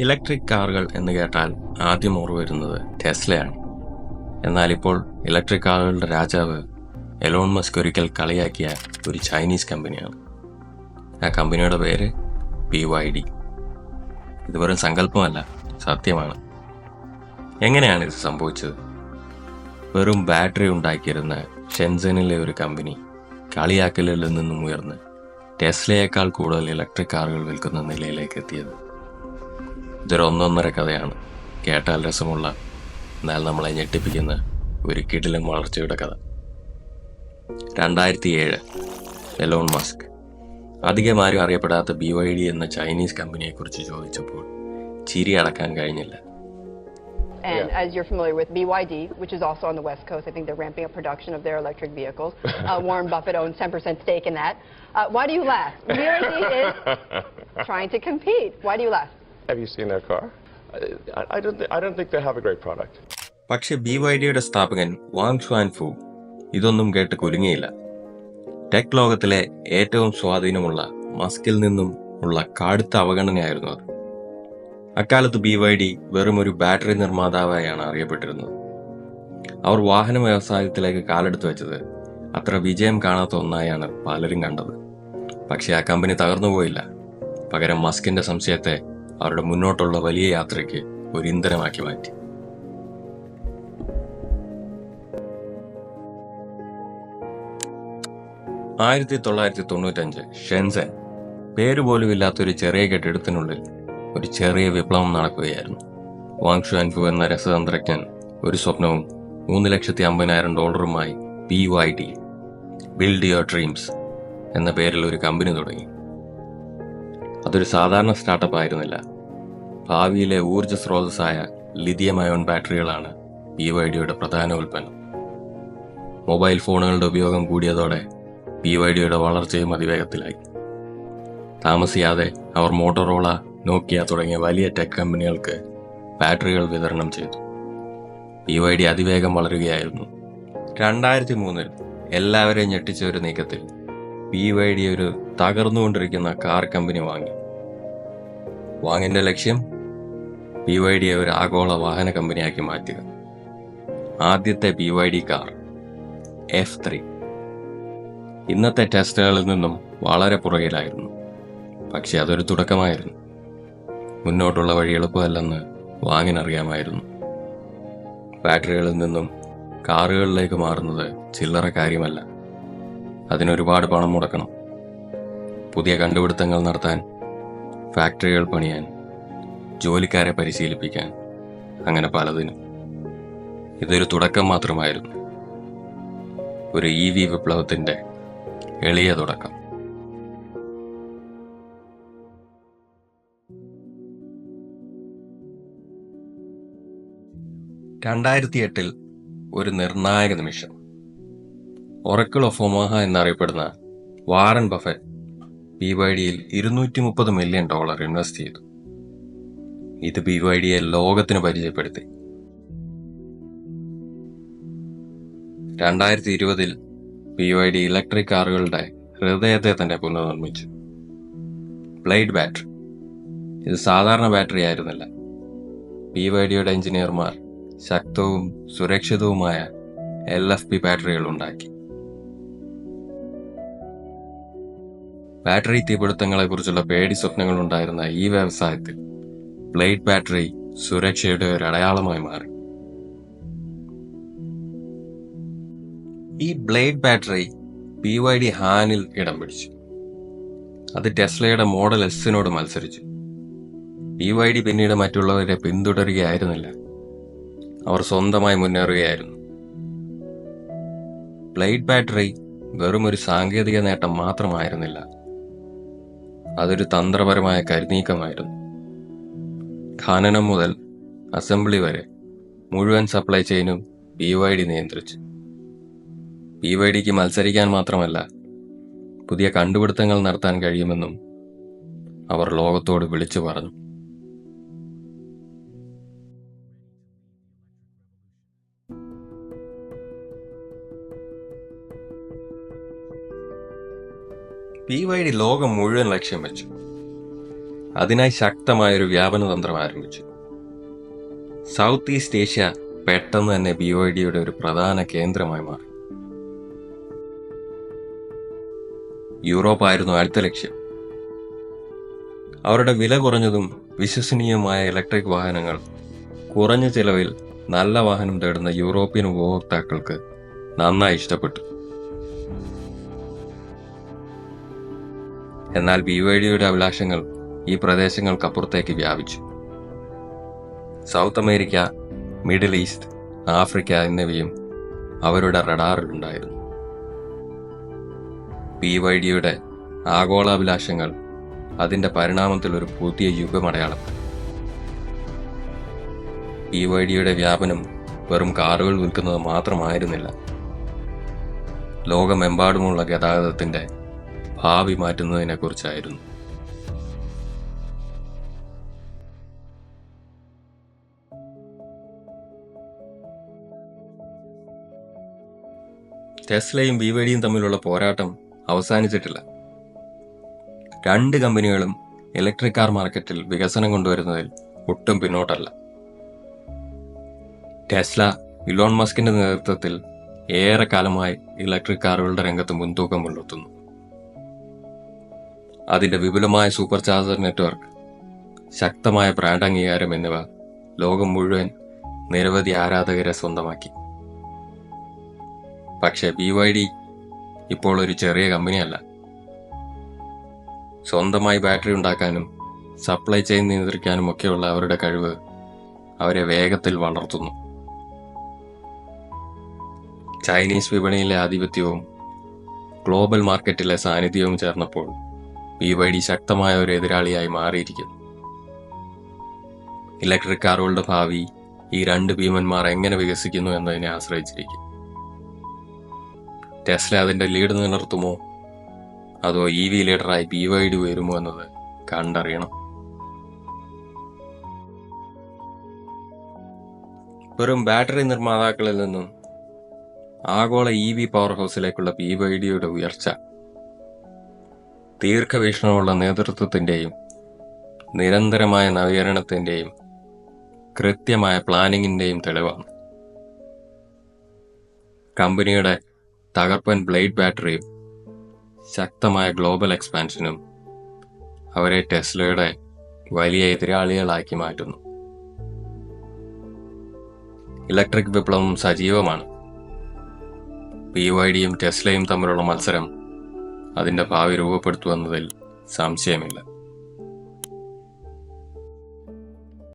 Electric കാറുകൾ എന്ന് കേട്ടാൽ ആദ്യം ഓർവ് വരുന്നത് ടെസ്ലയാണ്. എന്നാൽ ഇപ്പോൾ ഇലക്ട്രിക് കാറുകളുടെ രാജാവ് എലോൺ മസ്ക് ഒരിക്കൽ കളിയാക്കിയ ഒരു ചൈനീസ് കമ്പനിയാണ്. ആ കമ്പനിയുടെ പേര് പി വൈ ഡി. ഇത് വെറും സങ്കല്പമല്ല സത്യമാണ്. എങ്ങനെയാണ് ഇത് സംഭവിച്ചത്? വെറും ബാറ്ററി ഉണ്ടാക്കിയിരുന്ന ഷെൻസനിലെ ഒരു കമ്പനി കളിയാക്കലിൽ നിന്നും ഉയർന്ന് ടെസ്ലയേക്കാൾ കൂടുതൽ ഇലക്ട്രിക് കാറുകൾ വിൽക്കുന്ന നിലയിലേക്ക് എത്തിയത്. ഇതൊരു ഒന്നൊന്നര കഥയാണ് കേട്ടാൽ രസമുള്ള എന്നാൽ നമ്മളെ ഞെട്ടിപ്പിക്കുന്ന ഒരു കിടിലൻ വളർച്ചയുടെ കഥ രണ്ടായിരത്തി ഏഴ് എലോൺ മസ്ക് അധികം ആരും അറിയപ്പെടാത്ത ബി വൈ ഡി എന്ന ചൈനീസ് കമ്പനിയെക്കുറിച്ച് ചോദിച്ചപ്പോൾ ചിരി അടക്കാൻ കഴിഞ്ഞില്ല And yeah. as you're familiar with BYD, which is also on the West Coast, I think they're ramping up production of their electric vehicles. Uh, Warren Buffett owns 10% stake in that. Uh, why do you laugh? BYD is trying to compete. Why do you laugh? Have you seen their car? I, I don't. I don't think they have a great product. പക്ഷേ B Y ഡിയുടെ സ്ഥാപകൻ Wang Xuan ഫു ഇതൊന്നും കേട്ട് കുലുങ്ങിയില്ല tech ലോകത്തിലെ ഏറ്റവും സ്വാധീനമുള്ള മസ്കിൽ നിന്നും ഉള്ള കടുത്ത അവഗണനയായിരുന്നു അത് അക്കാലത്ത് ബി വൈ ഡി വെറും ഒരു ബാറ്ററി നിർമ്മാതാവായാണ് അറിയപ്പെട്ടിരുന്നത് അവർ വാഹന വ്യവസായത്തിലേക്ക് കാലെടുത്തു വെച്ചത് അത്ര വിജയം കാണാത്ത ഒന്നായാണ് പലരും കണ്ടത് പക്ഷേ ആ കമ്പനി തകർന്നു പോയില്ല പകരം മസ്കിന്റെ സംശയത്തെ അവരുടെ മുന്നോട്ടുള്ള വലിയ യാത്രയ്ക്ക് ഒരു ഇന്ധനമാക്കി മാറ്റി. ആയിരത്തി തൊള്ളായിരത്തി തൊണ്ണൂറ്റഞ്ച് ഷെൻസൻ പേരുപോലും ഇല്ലാത്തൊരു ചെറിയ കെട്ടിടത്തിനുള്ളിൽ ഒരു ചെറിയ വിപ്ലവം നടക്കുകയായിരുന്നു. വാങ് അൻഫു എന്ന രസതന്ത്രജ്ഞൻ ഒരു സ്വപ്നവും മൂന്ന് ലക്ഷത്തി അമ്പതിനായിരം ഡോളറുമായി B Y D build your dreams എന്ന പേരിൽ ഒരു കമ്പനി തുടങ്ങി. അതൊരു സാധാരണ സ്റ്റാർട്ടപ്പ് ആയിരുന്നില്ല. ഭാവിയിലെ ഊർജ സ്രോതസ്സായ ലിഥിയം അയോൺ ബാറ്ററികളാണ് പി വൈ ഡിയുടെ പ്രധാന ഉൽപ്പന്നം. മൊബൈൽ ഫോണുകളുടെ ഉപയോഗം കൂടിയതോടെ പി വൈ ഡിയുടെ വളർച്ചയും അതിവേഗത്തിലായി. താമസിയാതെ അവർ മോട്ടോറോള നോക്കിയ തുടങ്ങിയ വലിയ ടെക് കമ്പനികൾക്ക് ബാറ്ററികൾ വിതരണം ചെയ്തു. പി വൈ ഡി അതിവേഗം വളരുകയായിരുന്നു. രണ്ടായിരത്തി മൂന്നിൽ എല്ലാവരെയും ഞെട്ടിച്ച ഒരു നീക്കത്തിൽ പി വൈ ഡി ഒരു തകർന്നുകൊണ്ടിരിക്കുന്ന കാർ കമ്പനി വാങ്ങി. വാങ്ങിന്റെ ലക്ഷ്യം ബി വൈ ഡിയെ ഒരു ആഗോള വാഹന കമ്പനിയാക്കി മാറ്റുക. ആദ്യത്തെ B Y D car F three ഇന്നത്തെ ടെസ്റ്റുകളിൽ നിന്നും വളരെ പുറകിലായിരുന്നു. പക്ഷെ അതൊരു തുടക്കമായിരുന്നു. മുന്നോട്ടുള്ള വഴി എളുപ്പമല്ലെന്ന് വാങ്ങിനറിയാമായിരുന്നു. ബാറ്ററികളിൽ നിന്നും കാറുകളിലേക്ക് മാറുന്നത് ചില്ലറ കാര്യമല്ല. അതിനൊരുപാട് പണം മുടക്കണം. പുതിയ കണ്ടുപിടുത്തങ്ങൾ നടത്താൻ ഫാക്ടറികൾ പണിയാൻ ജോലിക്കാരെ പരിശീലിപ്പിക്കാൻ. അങ്ങനെ പലതിനും. ഇതൊരു തുടക്കം മാത്രമായിരുന്നു. ഒരു ഇ വി വിപ്ലവത്തിന്റെ എളിയ തുടക്കം. രണ്ടായിരത്തി എട്ടിൽ ഒരു നിർണായക നിമിഷം. ഒറക്കിൾ ഓഫ് ഒമാഹ എന്നറിയപ്പെടുന്ന വാറൻ ബഫറ്റ് പി വൈ ഡിയിൽ ഇരുന്നൂറ്റി മുപ്പത് മില്യൺ ഡോളർ ഇൻവെസ്റ്റ് ചെയ്തു. ഇത് ബി വൈ ഡിയെ ലോകത്തിന് പരിചയപ്പെടുത്തി. രണ്ടായിരത്തി ഇരുപതിൽ ബി വൈ ഡി ഇലക്ട്രിക് കാറുകളുടെ ഹൃദയത്തെ തന്നെ പുനർനിർമ്മിച്ചു. Blade battery. ഇത് സാധാരണ ബാറ്ററി ആയിരുന്നില്ല. ബി വൈ ഡിയുടെ എഞ്ചിനീയർമാർ ശക്തവും സുരക്ഷിതവുമായ എൽ എഫ് പി ബാറ്ററികൾ ഉണ്ടാക്കി. ബാറ്ററി തീപിടുത്തങ്ങളെ കുറിച്ചുള്ള പേടി സ്വപ്നങ്ങൾ ഉണ്ടായിരുന്ന ഈ വ്യവസായത്തിൽ ബ്ലേഡ് ബാറ്ററി സുരക്ഷയുടെ ഒരു അടയാളമായി മാറി. ഈ blade battery B Y D ഹാനിൽ ഇടം പിടിച്ചു. അത് ടെസ്ലയുടെ മോഡൽ എസിനോട് മത്സരിച്ചു. പി വൈ ഡി പിന്നീട് മറ്റുള്ളവരെ പിന്തുടരുകയായിരുന്നില്ല. അവർ സ്വന്തമായി മുന്നേറുകയായിരുന്നു. ബ്ലേഡ് ബാറ്ററി വെറും ഒരു സാങ്കേതിക നേട്ടം മാത്രമായിരുന്നില്ല. അതൊരു തന്ത്രപരമായ കരുനീക്കമായിരുന്നു. ഖനനം മുതൽ അസംബ്ലി വരെ മുഴുവൻ സപ്ലൈ ചെയിനും ബി വൈ ഡി നിയന്ത്രിച്ചു. ബി വൈ ഡിക്ക് മത്സരിക്കാൻ മാത്രമല്ല പുതിയ കണ്ടുപിടുത്തങ്ങൾ നടത്താൻ കഴിയുമെന്നും അവർ ലോകത്തോട് വിളിച്ചു പറഞ്ഞു. ബി വൈ ഡി ലോകം മുഴുവൻ ലക്ഷ്യം വെച്ചു. അതിനായി ശക്തമായൊരു വ്യാപന തന്ത്രം ആരംഭിച്ചു. സൗത്ത് ഈസ്റ്റ് ഏഷ്യ പെട്ടെന്ന് തന്നെ ബി ഒ ഡിയുടെ ഒരു പ്രധാന കേന്ദ്രമായി മാറി. യൂറോപ്പായിരുന്നു അടുത്ത ലക്ഷ്യം. അവരുടെ വില കുറഞ്ഞതും വിശ്വസനീയമായ ഇലക്ട്രിക് വാഹനങ്ങൾ കുറഞ്ഞ ചിലവിൽ നല്ല വാഹനം തേടുന്ന യൂറോപ്യൻ ഉപഭോക്താക്കൾക്ക് നന്നായി ഇഷ്ടപ്പെട്ടു. എന്നാൽ ബി വൈ ഡിയുടെ അഭിലാഷങ്ങൾ ഈ പ്രദേശങ്ങൾക്കപ്പുറത്തേക്ക് വ്യാപിച്ചു. South America Middle East Africa എന്നിവയും അവരുടെ റഡാറിലുണ്ടായിരുന്നു പി വൈ ഡിയുടെ ആഗോളാഭിലാഷങ്ങൾ അതിന്റെ പരിണാമത്തിൽ ഒരു പുതിയ യുഗമടയാളം പി വൈ ഡിയുടെ വ്യാപനം വെറും കാറുകൾ വിൽക്കുന്നത് മാത്രമായിരുന്നില്ല. ലോകമെമ്പാടുമുള്ള ഗതാഗതത്തിന്റെ ഭാവി മാറ്റുന്നതിനെ ടെസ്ലയും ബി വൈ ഡിയും തമ്മിലുള്ള പോരാട്ടം അവസാനിച്ചിട്ടില്ല. രണ്ട് കമ്പനികളും ഇലക്ട്രിക് കാർ മാർക്കറ്റിൽ വികസനം കൊണ്ടുവരുന്നതിൽ ഒട്ടും പിന്നോട്ടല്ല. ടെസ്ല ഇലോൺ മസ്കിന്റെ നേതൃത്വത്തിൽ ഏറെക്കാലമായി ഇലക്ട്രിക് കാറുകളുടെ രംഗത്ത് മുൻതൂക്കം പുലർത്തുന്നു അതിന്റെ വിപുലമായ സൂപ്പർ ചാർജർ നെറ്റ്വർക്ക് ശക്തമായ ബ്രാൻഡ് അംഗീകാരം എന്നിവ ലോകം മുഴുവൻ നിരവധി ആരാധകരെ സ്വന്തമാക്കി. പക്ഷേ ബി വൈ ഡി ഇപ്പോൾ ഒരു ചെറിയ കമ്പനിയല്ല. സ്വന്തമായി ബാറ്ററി ഉണ്ടാക്കാനും സപ്ലൈ ചെയിൻ നിയന്ത്രിക്കാനും ഒക്കെയുള്ള അവരുടെ കഴിവ് അവരെ വേഗത്തിൽ വളർത്തുന്നു. ചൈനീസ് വിപണിയിലെ ആധിപത്യവും ഗ്ലോബൽ മാർക്കറ്റിലെ സാന്നിധ്യവും ചേർന്നപ്പോൾ ബി വൈ ഡി ശക്തമായ ഒരു എതിരാളിയായി മാറിയിരിക്കുന്നു. ഇലക്ട്രിക് കാറുകളുടെ ഭാവി ഈ രണ്ട് ഭീമന്മാർ എങ്ങനെ വികസിക്കുന്നു എന്നതിനെ ആശ്രയിച്ചിരിക്കും. ടെസ്ല അതിന്റെ ലീഡ് നിലനിർത്തുമോ? അതോ ഇ വി ലീഡറായി ബി വൈ ഡി എന്നത് കണ്ടറിയണം. വെറും ബാറ്ററി നിർമ്മാതാക്കളിൽ നിന്നും ആഗോള ഇ വി പവർ ഹൗസിലേക്കുള്ള ബി വൈ ഡിയുടെ ഉയർച്ച ദീർഘവീക്ഷണമുള്ള നേതൃത്വത്തിന്റെയും നിരന്തരമായ നവീകരണത്തിന്റെയും കൃത്യമായ പ്ലാനിങ്ങിന്റെയും തെളിവാണ്. കമ്പനിയുടെ തകർപ്പൻ ബ്ലേഡ് ബാറ്ററിയും ശക്തമായ ഗ്ലോബൽ എക്സ്പാൻഷനും അവരെ ടെസ്ലയുടെ വലിയ എതിരാളികളാക്കി മാറ്റുന്നു. ഇലക്ട്രിക് വിപ്ലവം സജീവമാണ്. പി വൈ ഡിയും ടെസ്ലയും തമ്മിലുള്ള മത്സരം അതിന്റെ ഭാവി രൂപപ്പെടുത്തുമെന്നതിൽ സംശയമില്ല.